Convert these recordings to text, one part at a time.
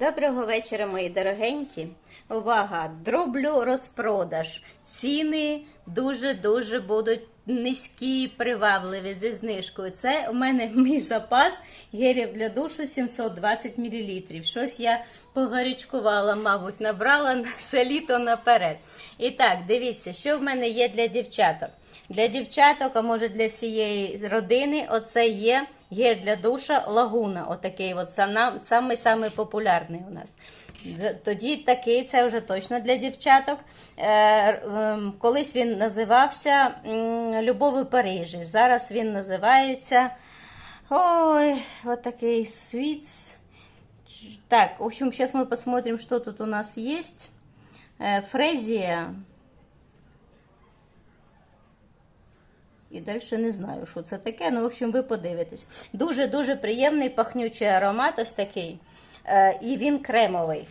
Доброго вечора, мої дорогенькі. Увага! Дроблю розпродаж. Ціни дуже-дуже будуть низькі, привабливі зі знижкою. Це у мене мій запас гелів для душу 720 мл. Щось я погарячкувала, мабуть, набрала на все літо наперед. І так, дивіться, що в мене є для дівчаток. Для дівчаток, а може для всієї родини, оце є гель для душа лагуна. Отакий от самий самий популярний у нас. Тоді такий, це вже точно для дівчаток. Е, ем, Колись він називався Любов у Парижі. Зараз він називається Ой, вот такий свіц. Так, в общем, сейчас мы посмотрим, что тут у нас есть. Э, І далі не знаю, що це таке. Ну, в общем, ви подивитесь. Дуже-дуже приємний пахнючий аромат, ось такий. Е, і він кремовий.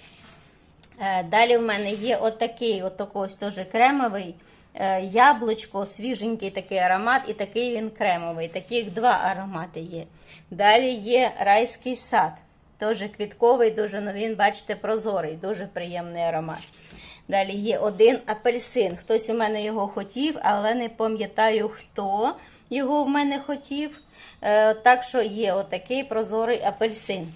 Е, Далі в мене є отакий, от ось теж кремовий. е, Яблучко, свіженький такий аромат, і такий він кремовий. Таких два аромати є. Далі є райський сад. Теж квітковий, дуже ну він, бачите, прозорий, дуже приємний аромат. Далі є один апельсин. Хтось у мене його хотів, але не пам'ятаю, хто його в мене хотів. Е, Так що є отакий прозорий апельсин.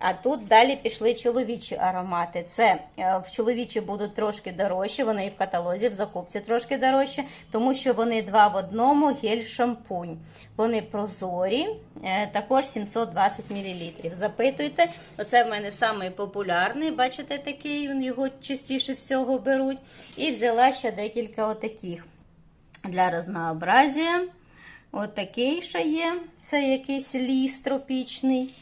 А тут далі пішли чоловічі аромати. Це е, в чоловічі будуть трошки дорожчі, вони і в каталозі, в закупці трошки дорожчі, тому що вони два в одному гель-шампунь. Вони прозорі, е, також 720 мл. Запитуйте, оце в мене самий популярний, бачите, такий, його частіше всього беруть. І взяла ще декілька отаких для разнообразія. Отакий ще є, це якийсь ліс тропічний.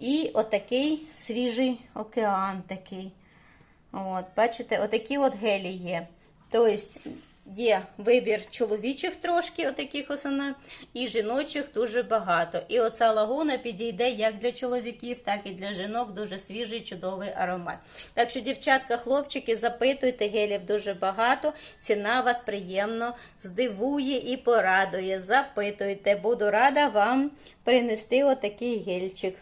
І отакий свіжий океан такий. От, бачите, отакі от гелі є. Тобто є вибір чоловічих трошки, отаких основна, і жіночих дуже багато. І оця лагуна підійде як для чоловіків, так і для жінок. Дуже свіжий, чудовий аромат. Так що, дівчатка, хлопчики, запитуйте, гелів дуже багато. Ціна вас приємно здивує і порадує. Запитуйте, буду рада вам принести отакий гельчик.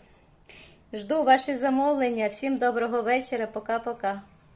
Жду ваші замовлення. Всім доброго вечора. Пока-пока.